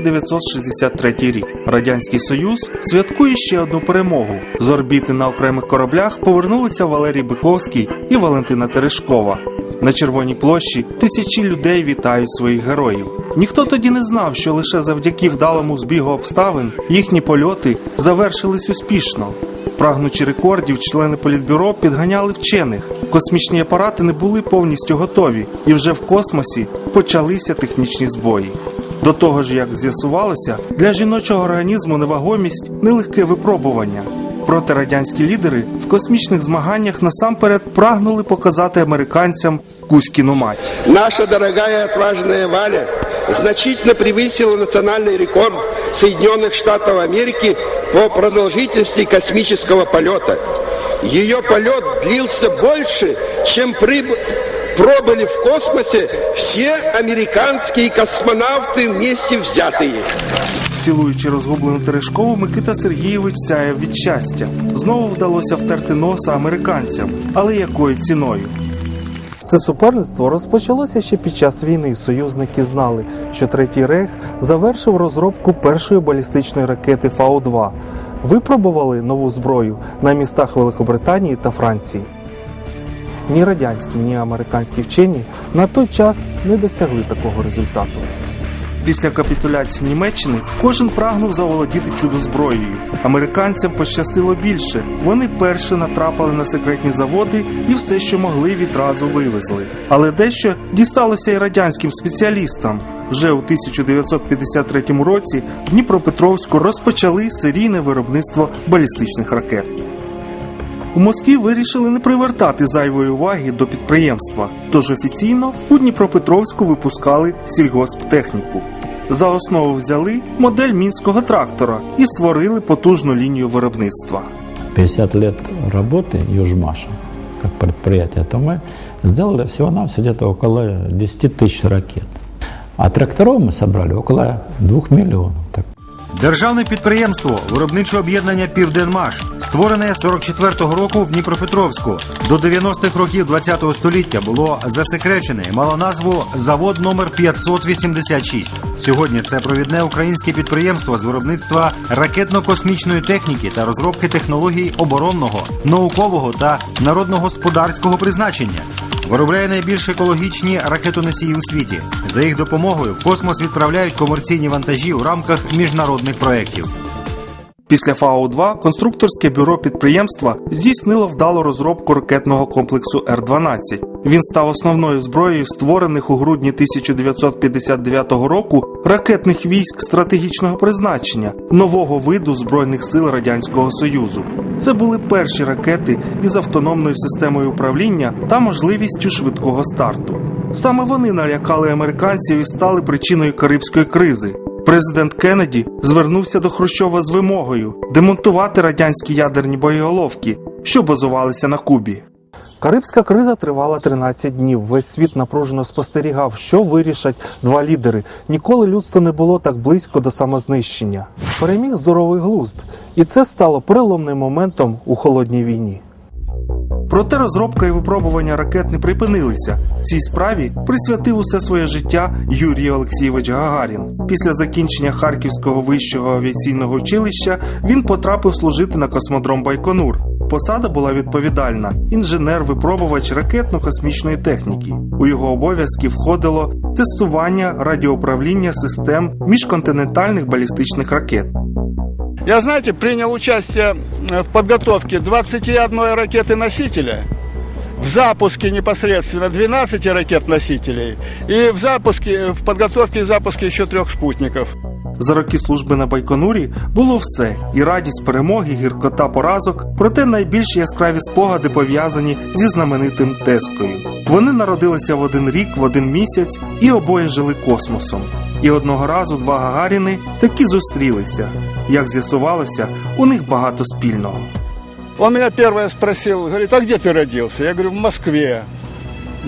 1963 рік. Радянський Союз святкує ще одну перемогу. З орбіти на окремих кораблях повернулися Валерій Биковський і Валентина Терешкова. На Червоній площі тисячі людей вітають своїх героїв. Ніхто тоді не знав, що лише завдяки вдалому збігу обставин їхні польоти завершились успішно. Прагнучи рекордів, члени політбюро підганяли вчених. Космічні апарати не були повністю готові, і вже в космосі почалися технічні збої. До того ж, як з'ясувалося, для жіночого організму невагомість нелегке випробування. Проте радянські лідери в космічних змаганнях насамперед прагнули показати американцям Кузькіну мать. Наша дорогая отважная Валя значительно превысила национальный рекорд Соединенных Штатов Америки по продолжительности космического полета. Ее полет длился больше, чем приб- пробыли в космосе все американские космонавты вместе взятые. Цілуючи розгублену Терешкову, Микита Сергійович сяяв від щастя. Знову вдалося втерти носа американцям, але якою ціною? Це суперництво розпочалося ще під час війни. Союзники знали, що Третій Рейх завершив розробку першої балістичної ракети Фау-2. Випробували нову зброю на містах Великобританії та Франції. Ні радянські, ні американські вчені на той час не досягли такого результату. Після капітуляції Німеччини кожен прагнув заволодіти чудо-зброєю. Американцям пощастило більше. Вони перші натрапили на секретні заводи і все, що могли, відразу вивезли. Але дещо дісталося й радянським спеціалістам. Вже у 1953 році в Дніпропетровську розпочали серійне виробництво балістичних ракет. У Москві вирішили не привертати зайвої уваги до підприємства, тож офіційно у Дніпропетровську випускали сільгосптехніку. За основу взяли модель мінського трактора і створили потужну лінію виробництва. 50 лет работы Южмаша как предприятие, то мы сделали всего-навсего где-то около 10 тысяч ракет. А тракторов мы собрали около 2 миллионов. Так Державне підприємство виробниче об'єднання Південмаш, створене 44-го року в Дніпропетровську. До 90-х років 20-го століття було засекречене і мало назву Завод номер 586. Сьогодні це провідне українське підприємство з виробництва ракетно-космічної техніки та розробки технологій оборонного, наукового та народно-господарського призначення. Виробляє найбільш екологічні ракетоносії у світі. За їх допомогою в космос відправляють комерційні вантажі у рамках міжнародних проєктів. Після Фау-2 конструкторське бюро підприємства здійснило вдалу розробку ракетного комплексу Р-12. Він став основною зброєю створених у грудні 1959 року ракетних військ стратегічного призначення нового виду збройних сил радянського союзу. Це були перші ракети із автономною системою управління та можливістю швидкого старту. Саме вони налякали американців і стали причиною Карибської кризи. Президент Кеннеді звернувся до Хрущова з вимогою демонтувати радянські ядерні боєголовки, що базувалися на Кубі. Карибська криза тривала 13 днів. Весь світ напружено спостерігав, що вирішать два лідери. Ніколи людство не було так близько до самознищення. Переміг здоровий глузд, і це стало переломним моментом у холодній війні. Проте розробка і випробування ракет не припинилися. Цій справі присвятив усе своє життя Юрій Олексійович Гагарін. Після закінчення Харківського вищого авіаційного училища він потрапив служити на космодром Байконур. Посада була відповідальна: інженер-випробувач ракетно-космічної техніки. У його обов'язки входило тестування радіоуправління систем міжконтинентальних балістичних ракет. Я, знаете, принял участие э, в подготовке 21 ракеты-носителя, в запуске непосредственно 12 ракет-носителей и в запуске, в подготовке и запуске еще трех спутников. За роки служби на Байконурі було все: і радість перемоги, гіркота поразок, проте найбільш яскраві спогади пов'язані зі знаменитим Тескою. Вони народилися в один рік, в один місяць, і обоє жили космосом. І одного разу два Гагаріни таки зустрілися. Як з'ясувалося, у них багато спільного. Он меня первое спросил, говорит, а где ты родился? Я говорю, в Москве.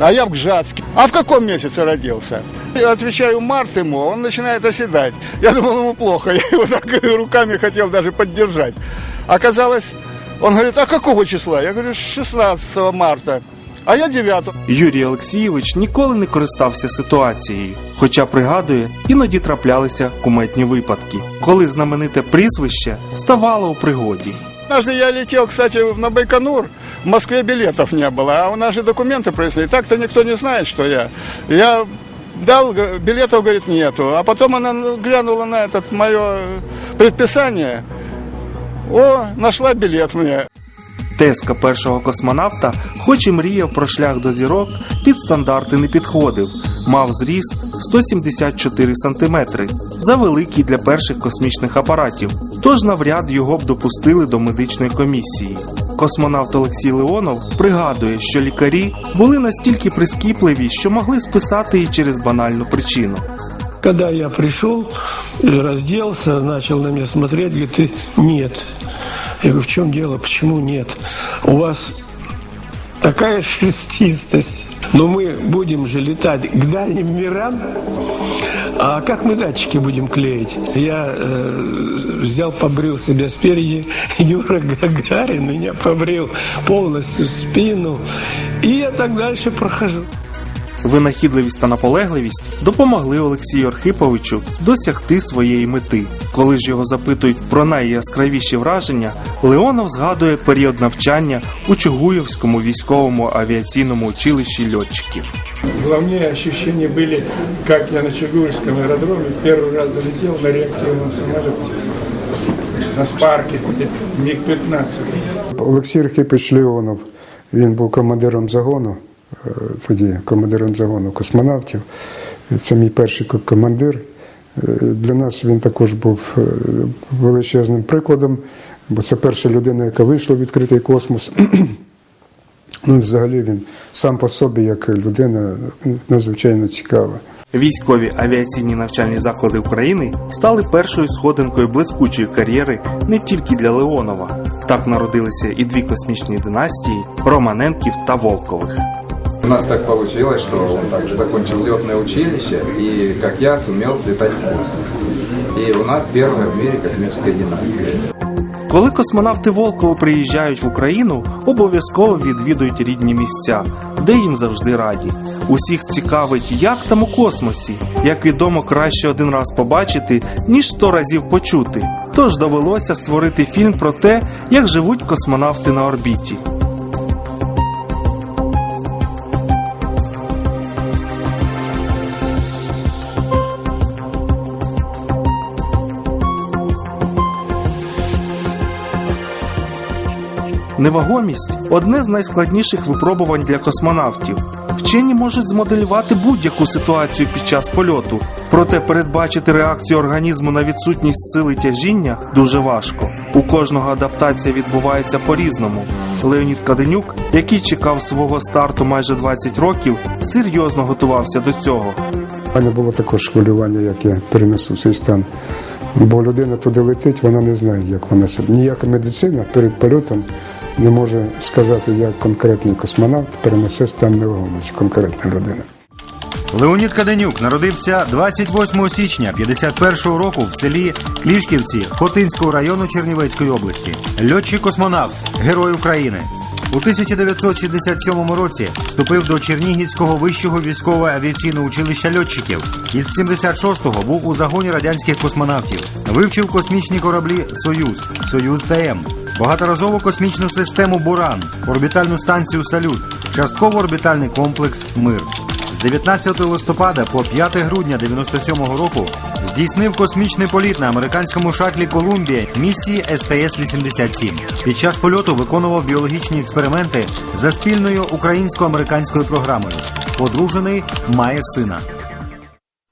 А я в Гжатске. А в каком месяце родился? Я отвечаю, март ему, а он начинает оседать. Я думал, ему плохо. Я его так руками хотел даже поддержать. Оказалось, он говорит, а какого числа? Я говорю, 16 марта. А я девятым. Юрій Олексійович ніколи не користався ситуацією, хоча пригадує, іноді траплялися куметні випадки, коли знамените прізвище ставало у пригоді. Однажды я летел, кстати, на Байконур. В Москве билетов не было, а у нас же документы принесли. Так-то никто не знает, что я. Я дал, билетов, говорит, нету. А потом она ну, глянула на это мое предписание. О, нашла билет мне. Тезка першого космонавта, хоч і мріяв про шлях до зірок, під стандарти не підходив. Мав зріст 174 см, завеликий для перших космічних апаратів, тож навряд його б допустили до медичної комісії. Космонавт Олексій Леонов пригадує, що лікарі були настільки прискіпливі, що могли списати її через банальну причину. Когда я пришел, разделся, начал на меня смотреть, говорит, ты нет. Я говорю, в чем дело, почему нет? У вас такая шерстистость. Но мы будем же летать к дальним мирам. А как мы датчики будем клеить? Я э, взял, побрил себя спереди. Юра Гагарин меня побрил полностью спину. И я так дальше прохожу. Винахідливість та наполегливість допомогли Олексію Архиповичу досягти своєї мети. Коли ж його запитують про найяскравіші враження, Леонов згадує період навчання у Чугуївському військовому авіаційному училищі льотчиків. Главнее ощущения были, как я на Чугуевском аэродроме первый раз залетел на реактивном самолете на спарке МиГ-15. Олексій Архипович Леонов, він був командиром загону, е, тоді командиром загону космонавтів. Це мій перший командир. Е, Для нас він також був е, величезним прикладом, бо це перша людина, яка вийшла в відкритий космос. Ну, взагалі він сам по собі, як людина, надзвичайно цікава. Військові авіаційні навчальні заклади України стали першою сходинкою блискучої кар'єри не тільки для Леонова. Так народилися і дві космічні династії Романенків та Волкових. Нас так получилось, что он также закончил летное училище и, как я, сумел слетать в космос. И у нас первая в мире космическая династия. Коли космонавти Волково приїжджають в Україну, обов'язково відвідують рідні місця, де їм завжди раді. Усіх цікавить, як там у космосі. Як відомо, краще один раз побачити, ніж сто разів почути. Тож довелося створити фільм про те, як живуть космонавти на орбіті. Невагомість одне з найскладніших випробувань для космонавтів. Вчені можуть змоделювати будь-яку ситуацію під час польоту, проте передбачити реакцію організму на відсутність сили тяжіння дуже важко. У кожного адаптація відбувається по-різному. Леонід Каденюк, який чекав свого старту майже 20 років, серйозно готувався до цього. У мене було також хвилювання, як я перенесу цей стан. Бо людина туди летить, вона не знає, як вона себе. Ніяка медицина перед польотом не може сказати, як конкретний космонавт перенесе стан невагомості, конкретна людина. Леонід Каденюк народився 28 січня 51-го року в селі Лішківці Хотинського району Чернівецької області. Льотчик-космонавт, Герой України. У 1967 році вступив до Чернігівського вищого військового авіаційного училища льотчиків. Із 76-го був у загоні радянських космонавтів. Вивчив космічні кораблі Союз, Союз ТМ, багаторазову космічну систему Буран, орбітальну станцію Салют, частково орбітальний комплекс Мир. З 19 листопада по 5 грудня 97-го року здійснив космічний політ на американському шатлі Колумбія місії СТС-87. Під час польоту виконував біологічні експерименти за спільною українсько-американською програмою. Одружений, має сина.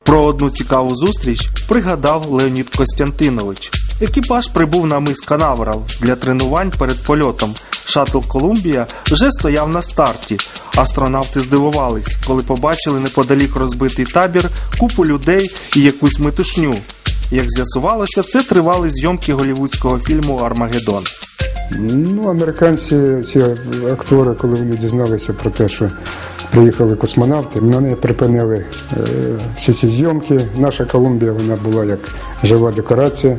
Про одну цікаву зустріч пригадав Леонід Костянтинович. Екіпаж прибув на мис Канаверал для тренувань перед польотом. Шаттл Колумбія вже стояв на старті. Астронавти здивувались, коли побачили неподалік розбитий табір, купу людей і якусь метушню. Як з'ясувалося, це тривали зйомки голівудського фільму Армагеддон. Ну, американці, ці актори, коли вони дізналися про те, що приїхали космонавти, вони припинили е, всі ці зйомки. Наша Колумбія вона була як жива декорація,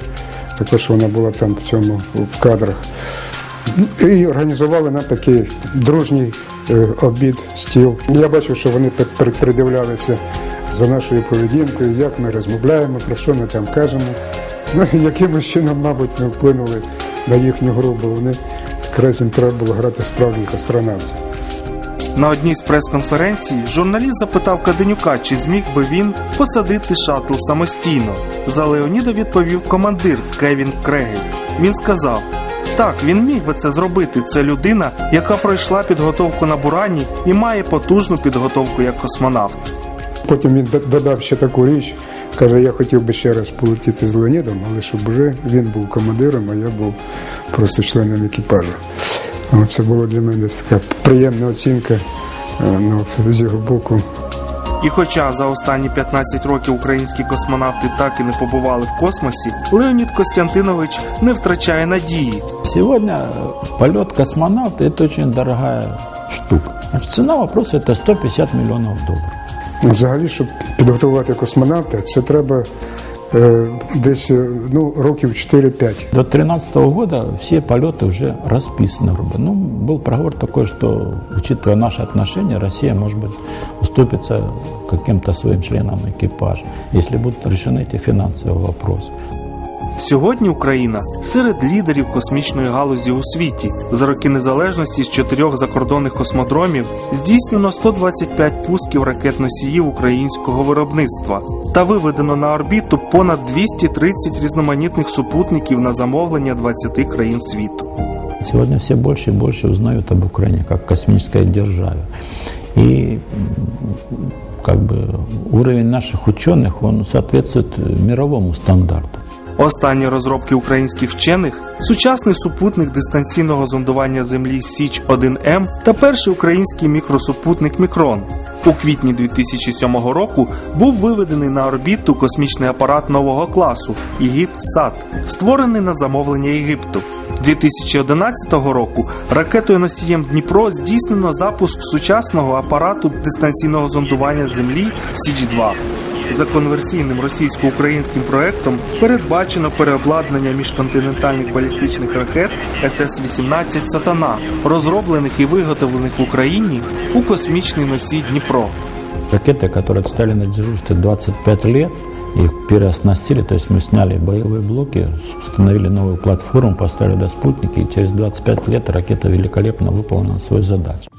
також вона була там в цьому в кадрах. І організували нам такий дружній е, обід, стіл. Я бачив, що вони придивлялися за нашою поведінкою, як ми розмовляємо, про що ми там кажемо. Ну, якимось чином, мабуть, ми вплинули на їхню гру, бо вони якраз треба було грати справжніх астронавтів. На одній з прес-конференцій журналіст запитав Каденюка, чи зміг би він посадити шаттл самостійно. За Леоніда відповів командир Кевін Крегель. Він сказав: так, він міг би це зробити. Це людина, яка пройшла підготовку на Бурані і має потужну підготовку як космонавт. Потім він додав ще таку річ, каже, я хотів би ще раз полетіти з Леонідом, але щоб вже він був командиром, а я був просто членом екіпажу. Це було для мене така приємна оцінка е, ну, з його боку. І хоча за останні 15 років українські космонавти так і не побували в космосі, Леонід Костянтинович не втрачає надії. Сегодня э, полет космонавта – это очень дорогая штука. Значит, цена вопроса – это 150 миллионов долларов. Взагалі, щоб підготувати космонавта, це треба е, десь е, ну, років 4-5. До 2013 года все полеты уже расписаны. грубо. Ну, был проговор такой, что, учитывая наши отношения, Россия, может быть, уступится каким-то своим членам экипажа, если будут решены эти финансовые вопросы. Сьогодні Україна серед лідерів космічної галузі у світі. За роки незалежності з чотирьох закордонних космодромів здійснено 125 пусків ракет-носіїв українського виробництва та виведено на орбіту понад 230 різноманітних супутників на замовлення 20 країн світу. Сегодня все больше и больше узнают об Украине как космической державе. И м, как бы уровень наших ученых, он соответствует э, мировому стандарту. Останні розробки українських вчених сучасний супутник дистанційного зондування Землі Січ 1М та перший український мікросупутник Мікрон. У квітні 2007 року був виведений на орбіту космічний апарат нового класу Єгипт-Сат, створений на замовлення Єгипту. 2011 року ракетою носієм Дніпро здійснено запуск сучасного апарату дистанційного зондування Землі Січ 2 за конверсійним російсько-українським проектом передбачено переобладнання міжконтинентальних балістичних ракет СС-18 Сатана, розроблених і виготовлених в Україні у космічний носій Дніпро. Ракеты, которые стали на дежурстве 25 лет, их переоснастили, то есть мы сняли боевые блоки, установили новую платформу, поставили до спутники, и через 25 лет ракета великолепно выполнила свою задачу.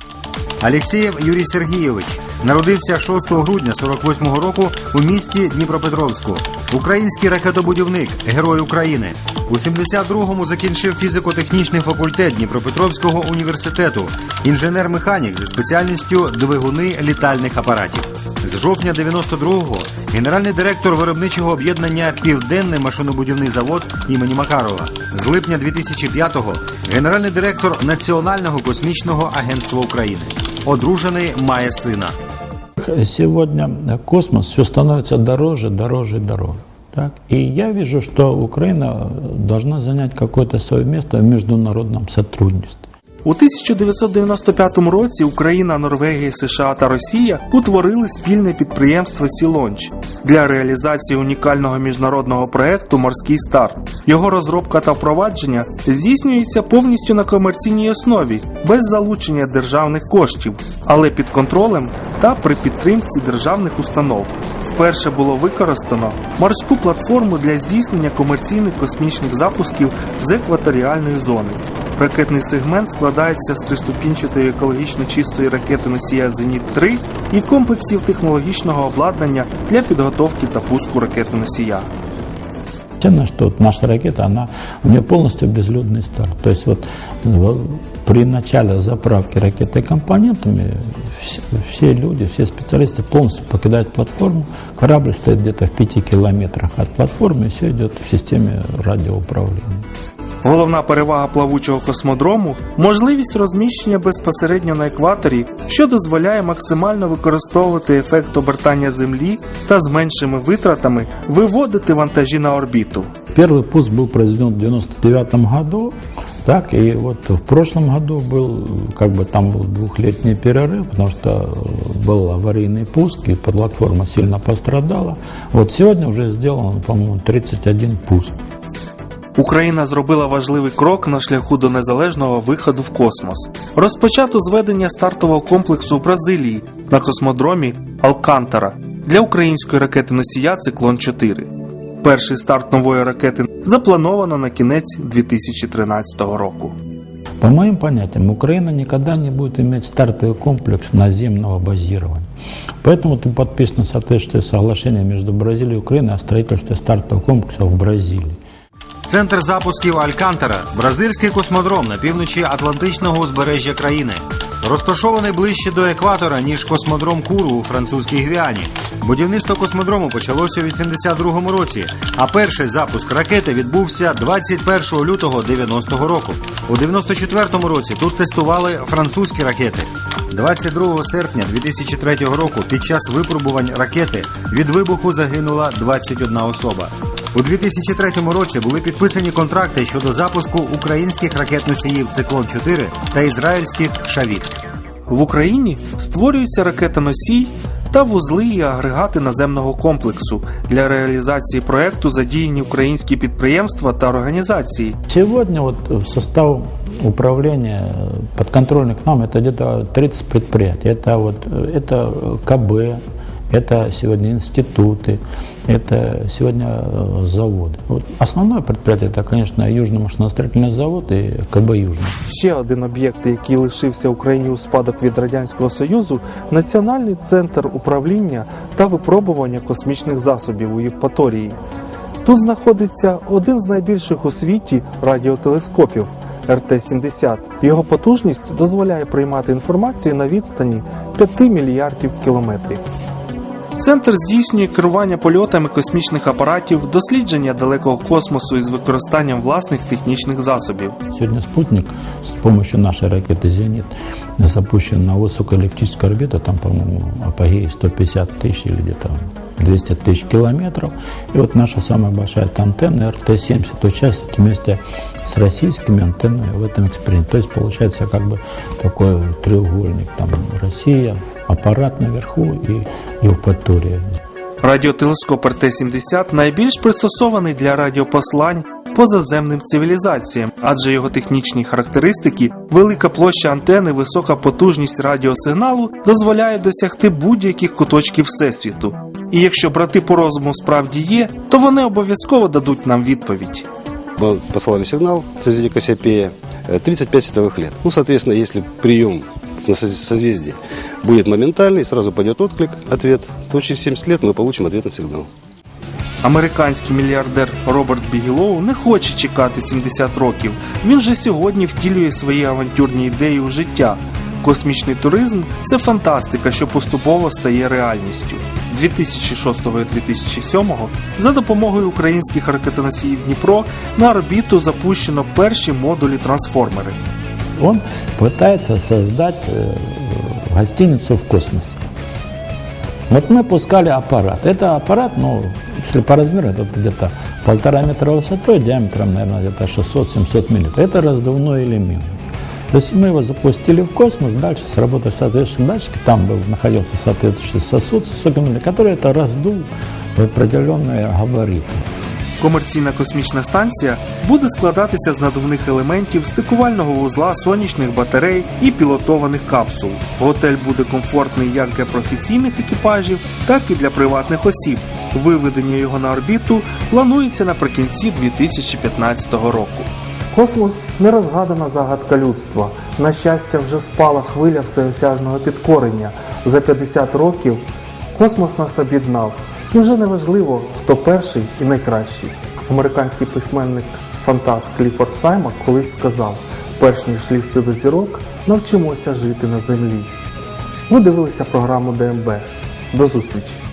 Алєксєєв Юрій Сергійович народився 6 грудня 48-го року у місті Дніпропетровську. Український ракетобудівник, герой України. У 72-му закінчив фізико-технічний факультет Дніпропетровського університету, інженер-механік за спеціальністю двигуни літальних апаратів. З жовтня 92-го генеральний директор виробничого об'єднання Південний машинобудівний завод імені Макарова. З липня 2005-го генеральний директор Національного космічного агентства України. Одружений має сина. Сегодня космос все становится дороже, дороже дороже. Так? И я вижу, что Украина должна занять какое-то свое место в международном сотрудничестве. У 1995 році Україна, Норвегія, США та Росія утворили спільне підприємство Сілонч для реалізації унікального міжнародного проекту Морський старт. Його розробка та впровадження здійснюється повністю на комерційній основі, без залучення державних коштів, але під контролем та при підтримці державних установ. Вперше було використано морську платформу для здійснення комерційних космічних запусків з екваторіальної зони. Ракетний сегмент складається з триступінчатої екологічно чистої ракети носія Зеніт-3 і комплексів технологічного обладнання для підготовки та пуску ракети носія. Ценно, что вот наша ракета, она, у нее полностью безлюдный старт. То есть вот во- при начале заправки ракеты компонентами все, все люди, все специалисты полностью покидают платформу. Корабль стоит где-то в пяти километрах от платформы, и все идет в системе радиоуправления. Головна перевага плавучого космодрому можливість розміщення безпосередньо на екваторі, що дозволяє максимально використовувати ефект обертання Землі та з меншими витратами виводити вантажі на орбіту. Первый пуск был произведен в 99 году, так, и вот в прошлом году был, как бы там был двухлетний перерыв, потому что э, был аварийный пуск, и платформа сильно пострадала. Вот сегодня уже сделано, по-моему, 31 пуск. Україна зробила важливий крок на шляху до незалежного виходу в космос. Розпочато зведення стартового комплексу у Бразилії на космодромі Алкантара для української ракети носія Циклон 4. Перший старт нової ракети заплановано на кінець 2013 року. По моим понятиям, Украина никогда не будет иметь стартовый комплекс наземного базирования. Поэтому тут подписано соответствующее соглашение между Бразилией и Украиной о строительстве стартового комплекса в Бразилии. Центр запусків Алькантара бразильський космодром на півночі Атлантичного узбережжя країни. Розташований ближче до екватора, ніж космодром Куру у французькій Гвіані. Будівництво космодрому почалося у 82-му році, а перший запуск ракети відбувся 21 лютого 90-го року. У 94-му році тут тестували французькі ракети. 22 серпня 2003 року під час випробувань ракети від вибуху загинула 21 особа. У 2003 році були підписані контракти щодо запуску українських ракет-носіїв Циклон 4 та ізраїльських Шавіт. В Україні створюються ракета-носій та вузли і агрегати наземного комплексу. Для реалізації проекту задіяні українські підприємства та організації. Сегодня вот в состав управления э, подконтрольных нам это где-то 30 предприятий. Это вот э, это КБ, это сегодня институты, это сегодня э, заводы. Вот основное предприятие это, конечно, Южный машиностроительный завод и КБ Южный. Ще один об'єкт, який лишився Україні у спадок від радянського союзу Національний центр управління та випробування космічних засобів у Євпаторії. Тут знаходиться один з найбільших у світі радіотелескопів РТ-70. Його потужність дозволяє приймати інформацію на відстані 5 мільярдів кілометрів. Центр здійснює керування польотами космічних апаратів, дослідження далекого космосу із використанням власних технічних засобів. Сегодня спутник с помощью нашей ракеты «Зенит» запущен на высокоэллиптическую орбиту, там, по-моему, апогей 150 тысяч или где-то 200 тысяч километров. И вот наша самая большая эта антенна РТ-70 участвует вместе с российскими антеннами в этом эксперименте. То есть получается как бы такой треугольник. Там Россия, аппарат наверху и Евпатория. Радіотелескоп РТ-70 найбільш пристосований для радіопослань позаземним цивілізаціям, адже його технічні характеристики, велика площа антени, висока потужність радіосигналу дозволяють досягти будь-яких куточків всесвіту. І якщо брати по розуму справді є, то вони обов'язково дадуть нам відповідь. Мы посылали сигнал созвездия Кассиопея э, 35 световых лет. Ну, соответственно, если прием на со- созвездие будет моментальный, сразу пойдет отклик, ответ, то через 70 лет мы получим ответ на сигнал. Американський мільярдер Роберт Бігілоу не хоче чекати 70 років. Він вже сьогодні втілює свої авантюрні ідеї у життя. Космічний туризм це фантастика, що поступово стає реальністю. 2006 і 2007 за допомогою українських ракетоносіїв Дніпро на орбіту запущено перші модулі трансформери. Он пытается создать э, гостиницу в космосе. Вот мы пускали аппарат. Это аппарат, ну, если по размеру, это где-то полтора метра высотой, диаметром, наверное, где-то 600-700 миллиметров. Это раздувной элемент. То есть мы его запустили в космос, дальше сработали соответствующие датчики, там был, находился соответствующий сосуд с который это раздул в определенные габариты. Комерційна космічна станція буде складатися з надувних елементів стикувального вузла сонячних батарей і пілотованих капсул. Готель буде комфортний як для професійних екіпажів, так і для приватних осіб. Виведення його на орбіту планується наприкінці 2015 року. Космос нерозгадана загадка людства. На щастя, вже спала хвиля всеосяжного підкорення. За 50 років космос нас об'єднав. І вже не важливо, хто перший і найкращий. Американський письменник фантаст Кліфорд Сайма колись сказав: перш ніж лізти до зірок, навчимося жити на землі. Ви дивилися програму ДМБ. До зустрічі!